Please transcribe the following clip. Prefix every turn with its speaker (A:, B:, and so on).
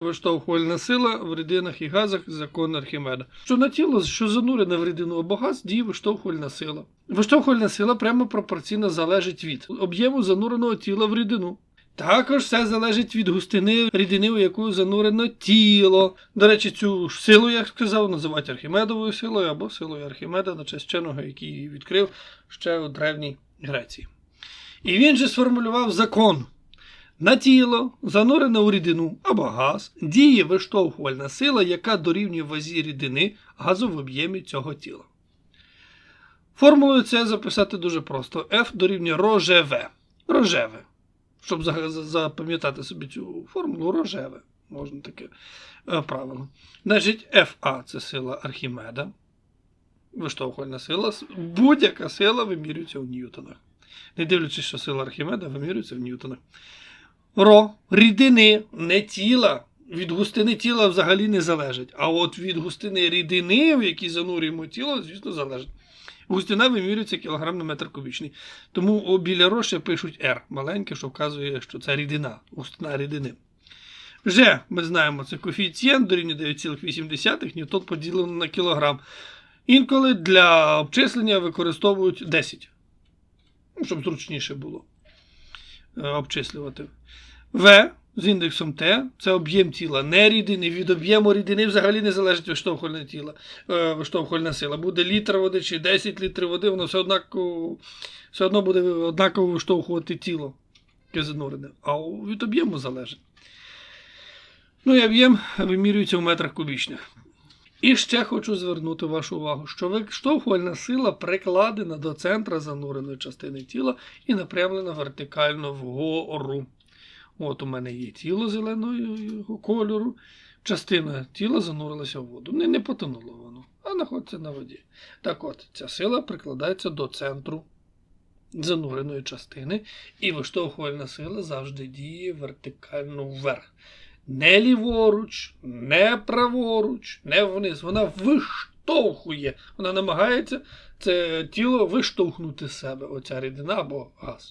A: Виштовхувальна сила в рідинах і газах закон Архімеда. Що на тіло, що занурене в рідину або газ, діє виштовхувальна сила. Виштовхувальна сила прямо пропорційно залежить від об'єму зануреного тіла в рідину. Також все залежить від густини рідини, у яку занурено тіло. До речі, цю силу, як сказав, називають Архімедовою силою або силою Архімеда на вченого, який відкрив ще у Древній Греції. І він же сформулював закон. На тіло, занурене у рідину або газ, діє виштовхувальна сила, яка дорівнює вазі рідини газу в об'ємі цього тіла. Формулою це записати дуже просто. F дорівнює рожеве. Рожеве. Щоб за- за- запам'ятати собі цю формулу, рожеве. Можна таке е, правило. Значить, FA це сила Архімеда. Виштовхувальна сила. Будь-яка сила вимірюється в ньютонах. Не дивлячись, що сила Архімеда вимірюється в ньютонах. Ро, рідини, не тіла. Від густини тіла взагалі не залежить. А от від густини рідини, в якій занурюємо тіло, звісно, залежить. Густина вимірюється кілограм на метр кубічний. Тому біля Ро ще пишуть R, маленьке, що вказує, що це рідина, густина рідини. Ж, ми знаємо, це коефіцієнт дорівнює 9,8 ньютон поділено на кілограм. Інколи для обчислення використовують 10. Ну, щоб зручніше було обчислювати. В з індексом Т це об'єм тіла, не рідини. Від об'єму рідини взагалі не залежить виштовхувальне тіло, е, виштовхувальна сила. Буде літр води чи 10 літрів води, воно все однаково, все одно буде однаково виштовхувати тіло. А від об'єму залежить. Ну і об'єм вимірюється в метрах кубічних. І ще хочу звернути вашу увагу, що виштовхувальна сила прикладена до центра зануреної частини тіла і напрямлена вертикально вгору. От у мене є тіло зеленого кольору, частина тіла занурилася в воду. Не, не потонуло воно, а знаходиться на воді. Так от, ця сила прикладається до центру зануреної частини, і виштовхувальна сила завжди діє вертикально вверх. Не ліворуч, не праворуч, не вниз. Вона виштовхує. Вона намагається це тіло виштовхнути з себе, оця рідина або газ.